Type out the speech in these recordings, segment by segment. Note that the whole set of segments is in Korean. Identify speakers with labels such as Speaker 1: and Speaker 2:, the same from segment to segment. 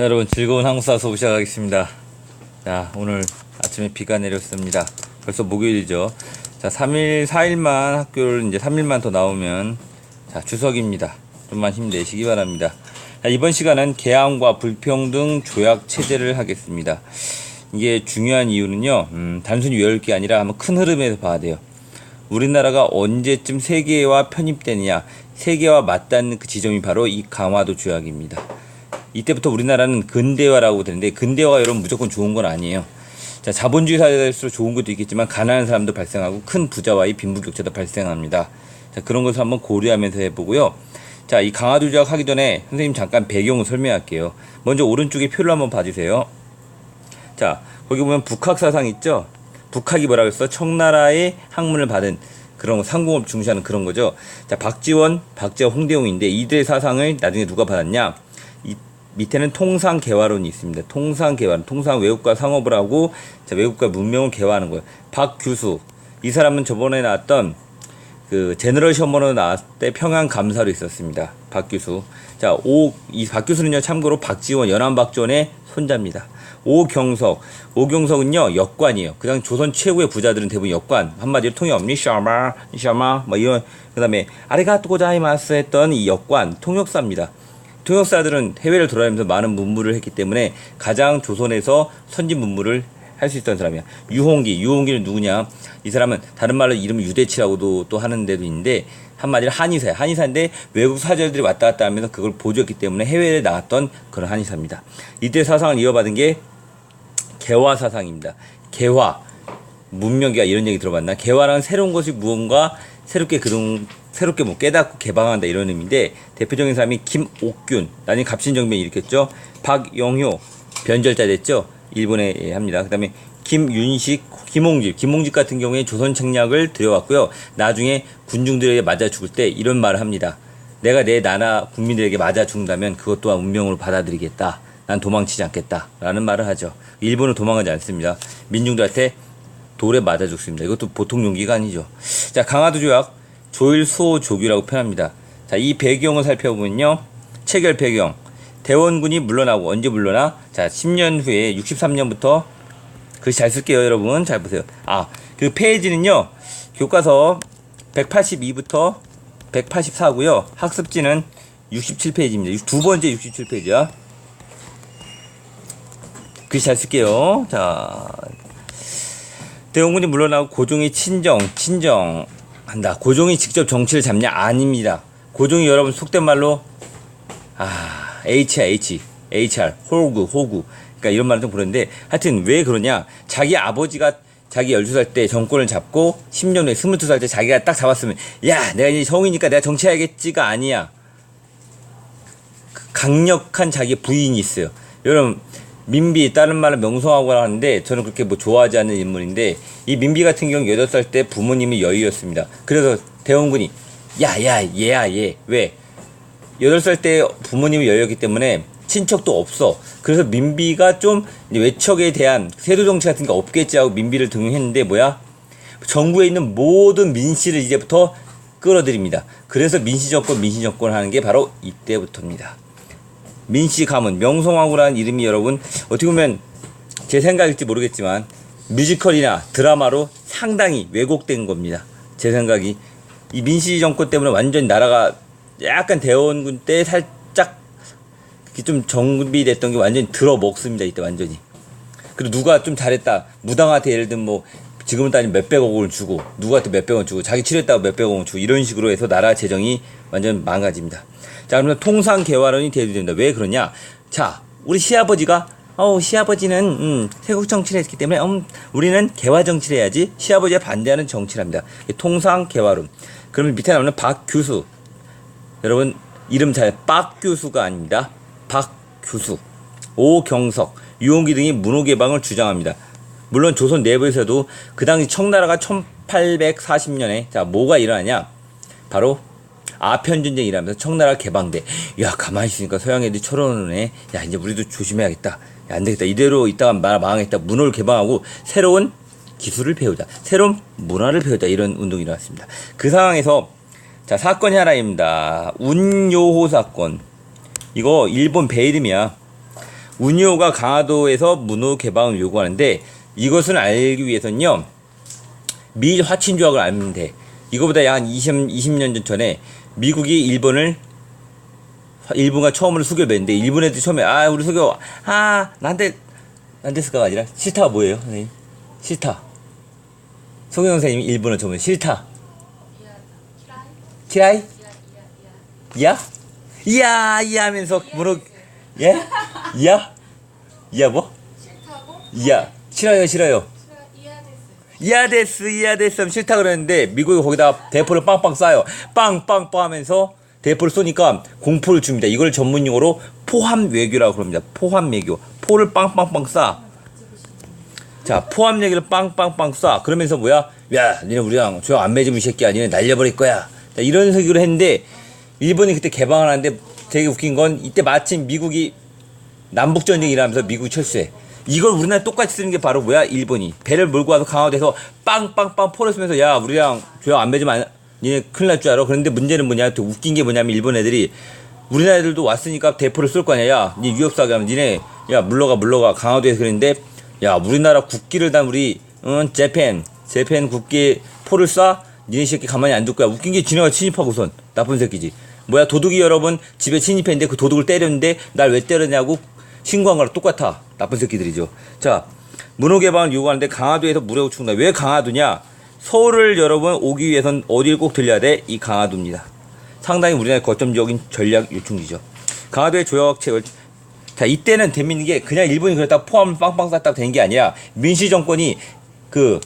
Speaker 1: 자, 여러분 즐거운 한국사 수업 시작하겠습니다. 자, 오늘 아침에 비가 내렸습니다. 벌써 목요일이죠. 자, 3일, 4일만 학교를 이제 3일만 더 나오면 자, 추석입니다. 좀만 힘내시기 바랍니다. 자, 이번 시간은 개항과 불평등 조약 체제를 하겠습니다. 이게 중요한 이유는요, 음, 단순히 외울 게 아니라 한번 큰 흐름에서 봐야 돼요. 우리나라가 언제쯤 세계와 편입되느냐, 세계와 맞닿는 그 지점이 바로 이 강화도 조약입니다. 이때부터 우리나라는 근대화라고 되는데 근대화가 여러분 무조건 좋은 건 아니에요. 자, 자본주의 사회일수록 좋은 것도 있겠지만 가난한 사람도 발생하고 큰 부자와의 빈부격차도 발생합니다. 자, 그런 것을 한번 고려하면서 해보고요. 자, 이 강화도 조약 하기 전에 선생님 잠깐 배경을 설명할게요. 먼저 오른쪽에 표를 한번 봐주세요. 자, 거기 보면 북학 사상 있죠? 북학이 뭐라고 했어? 청나라의 학문을 받은 그런 거, 상공을 중시하는 그런 거죠. 자, 박지원, 박재호, 홍대웅인데 이들의 사상을 나중에 누가 받았냐? 이 밑에는 통상 개화론이 있습니다. 통상 개화론, 통상 외국과 상업을 하고 자, 외국과 문명을 개화하는 거예요. 박규수. 이 사람은 저번에 나왔던 그 제너럴 셔먼으로 나왔을 때 평양 감사로 있었습니다. 박규수. 자, 오, 이 박규수는요, 참고로 박지원, 연안 박지원의 손자입니다. 오경석. 오경석은요, 역관이에요. 그냥 조선 최고의 부자들은 대부분 역관. 한마디로 통역, 니샤마, 니샤마, 뭐 이런, 그 다음에 아리가토 고자이마스 했던 이 역관, 통역사입니다. 통역사들은 해외를 돌아다니면서 많은 문물을 했기 때문에 가장 조선에서 선진 문물을 할수 있던 사람이야. 유홍기, 유홍기는 누구냐? 이 사람은 다른 말로 이름을 유대치라고도 또 하는 데도 있는데 한마디로 한의사야. 한의사인데 외국 사절들이 왔다 갔다 하면서 그걸 보조했기 때문에 해외에 나갔던 그런 한의사입니다. 이때 사상을 이어받은 게 개화 사상입니다. 개화, 문명기가 이런 얘기 들어봤나? 개화라는 새로운 것이 무언가 새롭게 그런 새롭게 뭐 깨닫고 개방한다 이런 의미인데 대표적인 사람이 김옥균, 나중에 갑신정변 일으켰죠. 박영효 변절자 됐죠. 일본에 예, 합니다. 그 다음에 김윤식, 김홍집, 김홍집 같은 경우에 조선 책략을 들여왔고요. 나중에 군중들에게 맞아 죽을 때 이런 말을 합니다. 내가 내 나라 국민들에게 맞아 죽는다면 그것 또한 운명으로 받아들이겠다. 난 도망치지 않겠다. 라는 말을 하죠. 일본은 도망가지 않습니다. 민중들한테 돌에 맞아 죽습니다. 이것도 보통 용기가 아니죠. 자, 강화도 조약, 조일 수호 조규라고 표현합니다. 자, 이 배경을 살펴보면요. 체결 배경. 대원군이 물러나고 언제 물러나? 자, 10년 후에 63년부터 글씨 잘 쓸게요, 여러분. 잘 보세요. 아, 그 페이지는요. 교과서 182부터 184고요. 학습지는 67페이지입니다. 두 번째 67페이지야. 글씨 잘 쓸게요. 자, 대원군이 물러나고 고종이 친정, 친정 한다. 고종이 직접 정치를 잡냐? 아닙니다. 고종이 여러분 속된 말로 아, H야, H. HR, 호구, 호구. 그러니까 이런 말을 좀 부르는데 하여튼 왜 그러냐? 자기 아버지가 자기 12살 때 정권을 잡고 10년 후에 22살 때 자기가 딱 잡았으면 야, 내가 이제 성이니까 내가 정치해야겠지가 아니야. 그 강력한 자기 부인이 있어요. 여러분 민비 다른 말을 명성하고 하는데 저는 그렇게 뭐 좋아하지 않는 인물인데 이 민비 같은 경우 8살 때 부모님이 여의였습니다. 그래서 대원군이 야야 얘야 얘 왜? 8살 때 부모님이 여의였기 때문에 친척도 없어. 그래서 민비가 좀 외척에 대한 세도 정치 같은 게 없겠지 하고 민비를 등용했는데 뭐야? 정부에 있는 모든 민씨를 이제부터 끌어들입니다. 그래서 민씨 정권, 민씨 정권 하는 게 바로 이때부터입니다. 민씨 가문, 명성황후라는 이름이 여러분 어떻게 보면 제 생각일지 모르겠지만 뮤지컬이나 드라마로 상당히 왜곡된 겁니다. 제 생각이 이 민씨 정권 때문에 완전 나라가 약간 대원군 때 살짝 좀 정비됐던 게 완전히 들어먹습니다. 이때 완전히. 그리고 누가 좀 잘했다. 무당한테 예를 들면 뭐 지금은 따지면 몇백억 원을 주고 누구한테 몇백억 원 주고 자기 치료했다고 몇백억 원 주고 이런 식으로 해서 나라 재정이 완전 망가집니다. 자 그러면 통상 개화론이 대두됩니다. 왜 그러냐? 자 우리 시아버지가 어 시아버지는 음, 세국 정치를 했기 때문에 음, 우리는 개화 정치를 해야지 시아버지가 반대하는 정치를 합니다. 통상 개화론. 그러면 밑에 나오는 박규수 여러분 이름 잘 박규수가 아닙니다. 박규수, 오경석, 유홍기 등이 문호 개방을 주장합니다. 물론 조선 내부에서도 그 당시 청나라가 1840년에 자 뭐가 일어나냐? 바로 아편 전쟁이라면서 청나라 개방돼. 야 가만히 있으니까 서양 애들이 철원하네. 야 이제 우리도 조심해야겠다. 야, 안 되겠다. 이대로 있다가 말 망하겠다. 문호를 개방하고 새로운 기술을 배우자. 새로운 문화를 배우자. 이런 운동이 일어났습니다. 그 상황에서 자 사건이 하나입니다. 운요호 사건. 이거 일본 배 이름이야. 운요가 강화도에서 문호 개방을 요구하는데 이것을 알기 위해서는요. 미일 화친 조약을 알면 돼. 이거보다 약 한 20, 20년 전에 미국이 일본을 일본과 처음으로 수교를 맺는데 일본 애들 처음에 아 우리 수교 아 난데 난데스가가 아니라 싫다가 뭐예요 선생님? 싫다. 송영 선생님이 일본어 처음에 싫다. 키라이 이야 이야? 이야? 하면서 뭐로 예 이야. 이야? 뭐?
Speaker 2: 싫다고?
Speaker 1: 이야 싫어요 싫어요. 이야데스. 이야데스. 하면 싫다 그랬는데 미국이 거기다 대포를 빵빵 쏴요. 빵빵빵 하면서 대포를 쏘니까 공포를 줍니다. 이걸 전문 용어로 포함 외교라고 그럽니다. 포함 외교. 포를 빵빵빵 쏴 자 포함 외교를 빵빵빵 쏴. 그러면서 뭐야? 야 니네 우리랑 조약 안 맺으면 이 새끼야. 니네 날려버릴 거야. 자, 이런 식으로 했는데 일본이 그때 개방을 하는데 되게 웃긴 건 이때 마침 미국이 남북전쟁이 일어나면서 미국이 철수해. 이걸 우리나라 똑같이 쓰는 게 바로 뭐야? 일본이. 배를 몰고 와서 강화도에서 빵빵빵 포를 쓰면서 야, 우리랑 조약 안 맺으면 안, 니네 큰일 날 줄 알아? 그런데 문제는 뭐냐? 또 웃긴 게 뭐냐면 일본 애들이 우리나라 애들도 왔으니까 대포를 쏠 거 아니야. 야, 니 위협사기 하면 니네 야, 물러가 물러가 강화도에서 그랬는데 야, 우리나라 국기를 단 우리 응, 재팬 재팬 국기에 포를 쏴? 니네 새끼 가만히 안 둘 거야. 웃긴 게 지네가 침입하고선 나쁜 새끼지. 뭐야 도둑이 여러분 집에 침입했는데 그 도둑을 때렸는데 날 왜 때렸냐고 신고한 거랑 똑같아. 나쁜 새끼들이죠. 자 문호 개방을 요구하는데 강화도에서 무료고 충다 왜 강화도냐? 서울을 여러분 오기 위해선 어디를 꼭 들려야 돼? 이 강화도입니다. 상당히 우리나라의 거점적인 전략 요충지죠. 강화도의 조약책을 자 이때는 재밌는 게 그냥 일본이 그랬다 포함을 빵빵 쌌다고 된게 아니라 민시 정권이 그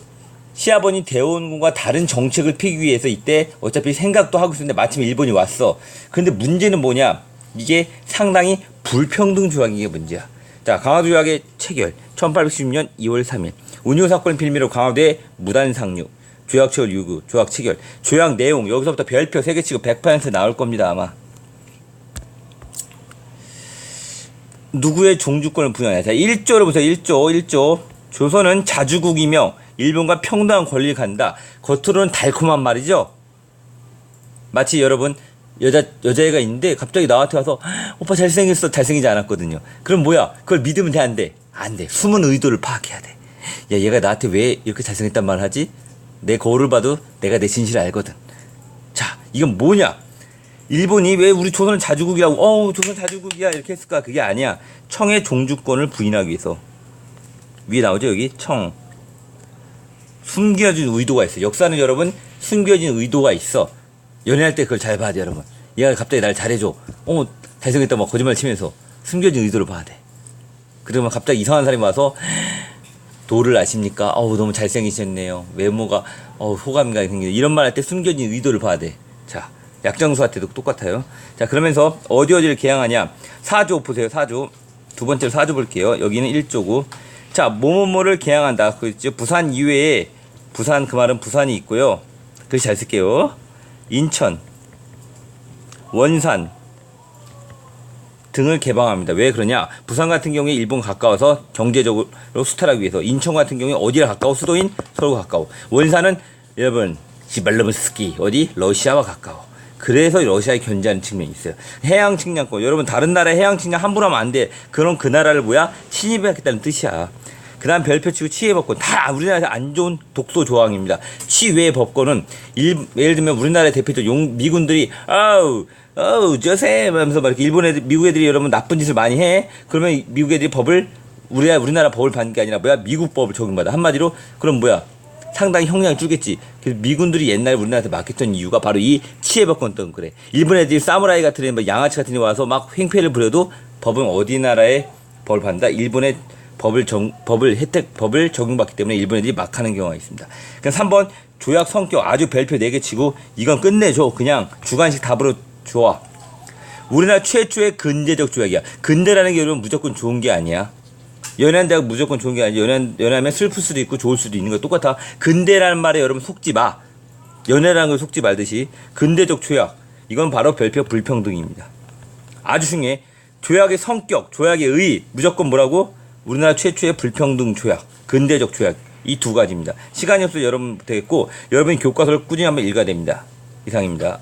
Speaker 1: 시아버니 대원군과 다른 정책을 피기 위해서 이때 어차피 생각도 하고 있었는데 마침 일본이 왔어. 근데 문제는 뭐냐? 이게 상당히 불평등 조약인 게 문제야. 자, 강화도 조약의 체결. 1816년 2월 3일. 운유 사건을 빌미로 강화도에 무단 상륙. 조약 체결 요구, 조약 체결. 조약 내용, 여기서부터 별표 3개 치고 100% 나올 겁니다, 아마. 누구의 종주권을 부여하냐. 자, 1조를 보세요. 1조, 1조. 조선은 자주국이며 일본과 평등한 권리를 갖는다. 겉으로는 달콤한 말이죠. 마치 여러분 여자 여자애가 있는데 갑자기 나한테 와서 오빠 잘생겼어 잘생기지 않았거든요. 그럼 뭐야? 그걸 믿으면 돼 안 돼? 안 돼. 숨은 의도를 파악해야 돼. 야 얘가 나한테 왜 이렇게 잘생겼단 말 하지? 내 거울을 봐도 내가 내 진실을 알거든. 자 이건 뭐냐? 일본이 왜 우리 조선은 자주국이라고 어우 조선 자주국이야 이렇게 했을까? 그게 아니야. 청의 종주권을 부인하기 위해서 위에 나오죠 여기 청 숨겨진 의도가 있어. 역사는 여러분 숨겨진 의도가 있어. 연애할 때 그걸 잘 봐야 돼 여러분. 얘가 갑자기 날 잘해줘. 어 잘생겼다 막 거짓말 치면서 숨겨진 의도를 봐야 돼. 그러면 갑자기 이상한 사람이 와서 도를 아십니까? 어우 너무 잘생기셨네요. 외모가 어우 호감이 생기네. 이런 말 할 때 숨겨진 의도를 봐야 돼. 자 약정수한테도 똑같아요. 자 그러면서 어디 어디를 개항하냐? 4조 보세요. 4조 두 번째로 4조 볼게요. 여기는 1조고 자, 뭐뭐뭐를 개항한다. 그 있죠. 부산 이외에 부산 그 말은 부산이 있고요. 글씨 잘 쓸게요. 인천, 원산 등을 개방합니다. 왜 그러냐? 부산 같은 경우에 일본 가까워서 경제적으로 수탈하기 위해서 인천 같은 경우에 어디가 가까워? 수도인 서울과 가까워. 원산은 여러분 시발르브스키 어디? 러시아와 가까워. 그래서 러시아에 견제하는 측면이 있어요. 해양 측량권. 여러분 다른 나라의 해양 측량 함부로 하면 안 돼. 그럼 그 나라를 뭐야? 침입하겠다는 뜻이야. 그 다음 별표 치고 치외 법권 다 우리나라에서 안 좋은 독소 조항입니다. 치외 법권은 일, 예를 들면 우리나라의 대표적 용 미군들이 아우 아우 저세 하면서 막 일본 애들 미국 애들이 여러분 나쁜 짓을 많이 해 그러면 미국 애들이 법을 우리나라 우리나라 법을 받는 게 아니라 뭐야 미국 법을 적용받아 한마디로 그럼 뭐야 상당히 형량이 줄겠지. 그래서 미군들이 옛날에 우리나라한테 맡겼던 이유가 바로 이 치해법권 때문에 그래. 일본 애들이 사무라이 같은 애, 뭐 양아치 같은 애 와서 막 횡패를 부려도 법은 어디 나라의 법을 받는다? 일본의 법을 정, 법을 혜택, 법을 적용받기 때문에 일본 애들이 막 하는 경우가 있습니다. 그럼 3번 조약 성격 아주 별표 4개 치고 이건 끝내줘. 그냥 주관식 답으로 좋아. 우리나라 최초의 근대적 조약이야. 근대라는 게 여러분 무조건 좋은 게 아니야. 연애한다고 무조건 좋은 게 아니야. 연애, 연애하면 슬플 수도 있고 좋을 수도 있는 거 똑같아. 근대라는 말에 여러분 속지 마. 연애라는 걸 속지 말듯이 근대적 조약. 이건 바로 별표 불평등입니다. 아주 중요해. 조약의 성격, 조약의 의, 무조건 뭐라고? 우리나라 최초의 불평등 조약, 근대적 조약. 이 두 가지입니다. 시간이 없어 여러분 되겠고, 여러분이 교과서를 꾸준히 한번 읽어야 됩니다. 이상입니다.